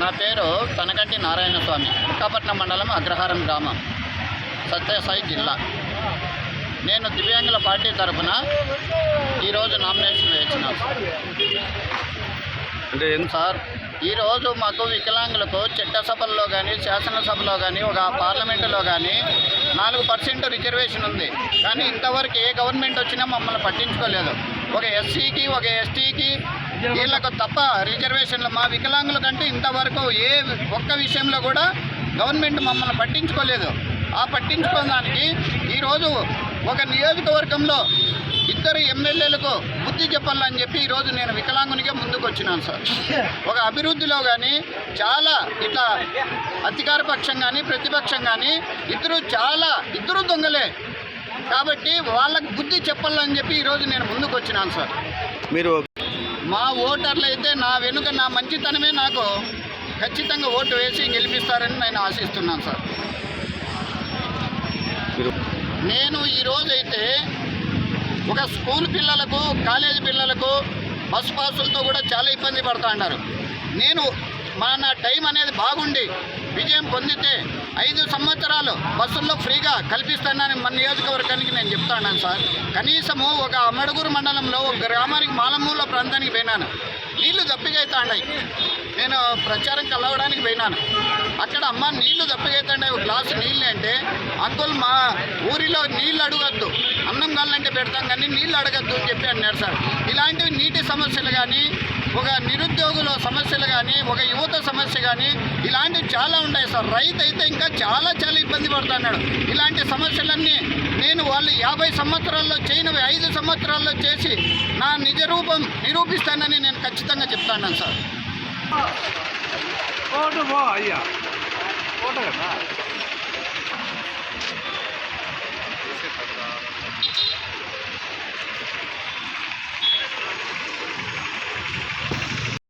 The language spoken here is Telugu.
నా పేరు తనకంటి నారాయణ స్వామి మండలం అగ్రహారం గ్రామం సత్యసాయి జిల్లా. నేను దివ్యాంగుల పార్టీ తరఫున ఈరోజు నామినేషన్ వేసినాను. అంటే ఎంత సార్ ఈరోజు మాకు వికలాంగులకు చట్టసభల్లో కానీ శాసనసభలో కానీ ఒక పార్లమెంటులో కానీ నాలుగు పర్సెంట్ రిజర్వేషన్ ఉంది. కానీ ఇంతవరకు ఏ గవర్నమెంట్ వచ్చినా మమ్మల్ని పట్టించుకోలేదు. ఒక ఎస్సీకి ఒక ఎస్టీకి వీళ్ళకు తప్ప రిజర్వేషన్లు మా వికలాంగుల కంటే ఇంతవరకు ఏ ఒక్క విషయంలో కూడా గవర్నమెంట్ మమ్మల్ని పట్టించుకోలేదు. ఆ పట్టించుకోవడానికి ఈరోజు ఒక నియోజకవర్గంలో ఇద్దరు ఎమ్మెల్యేలకు బుద్ధి చెప్పాలని చెప్పి ఈరోజు నేను వికలాంగునిగా ముందుకు వచ్చినాను సార్. ఒక అభివృద్ధిలో కానీ చాలా ఇట్లా అధికార పక్షం కానీ ప్రతిపక్షం కానీ ఇద్దరు చాలా ఇద్దరు దొంగలే. కాబట్టి వాళ్ళకు బుద్ధి చెప్పాలని చెప్పి ఈరోజు నేను ముందుకు వచ్చినాను సార్. మీరు మా ఓటర్లు అయితే నా వెనుక నా మంచితనమే నాకు ఖచ్చితంగా ఓటు వేసి గెలిపిస్తారని నేను ఆశిస్తున్నాను సార్. నేను ఈరోజు అయితే ఒక స్కూల్ పిల్లలకు కాలేజీ పిల్లలకు బస్ పాసులతో కూడా చాలా ఇబ్బంది పడుతూ ఉన్నారు. నేను మన టైం అనేది బాగుండి విజయం పొందితే ఐదు సంవత్సరాలు బస్సుల్లో ఫ్రీగా కల్పిస్తానని మన నియోజకవర్గానికి నేను చెప్తాను సార్. కనీసము ఒక అమడుగురు మండలంలో ఒక గ్రామానికి మాలమూల ప్రాంతానికి పోయినాను. నీళ్ళు దప్పికైతాండాయి. నేను ప్రచారం కలవడానికి పోయినాను. అక్కడ అమ్మ నీళ్ళు దప్పికైతాండాయి. ఒక గ్లాసు నీళ్ళు అంటే అంకుల్ మా ఊరిలో నీళ్ళు అడగద్దు. అన్నం కావాలంటే పెడతాం కానీ నీళ్ళు అడగద్దు అని చెప్పి అన్నాడు సార్. ఇలాంటివి నీటి సమస్యలు కానీ ఒక నిరుద్యోగుల సమస్యలు కానీ ఒక యువత సమస్య కానీ ఇలాంటివి చాలా ఉన్నాయి సార్. రైతు అయితే ఇంకా చాలా చాలా ఇబ్బంది పడుతున్నాడు. ఇలాంటి సమస్యలన్నీ నేను వాళ్ళు యాభై సంవత్సరాల్లో చేయనివి ఐదు సంవత్సరాల్లో చేసి నా నిజ రూపం నిరూపిస్తానని నేను ఖచ్చితంగా చెప్తాను సార్. ఓటు అయ్యా. ఓటు కదా.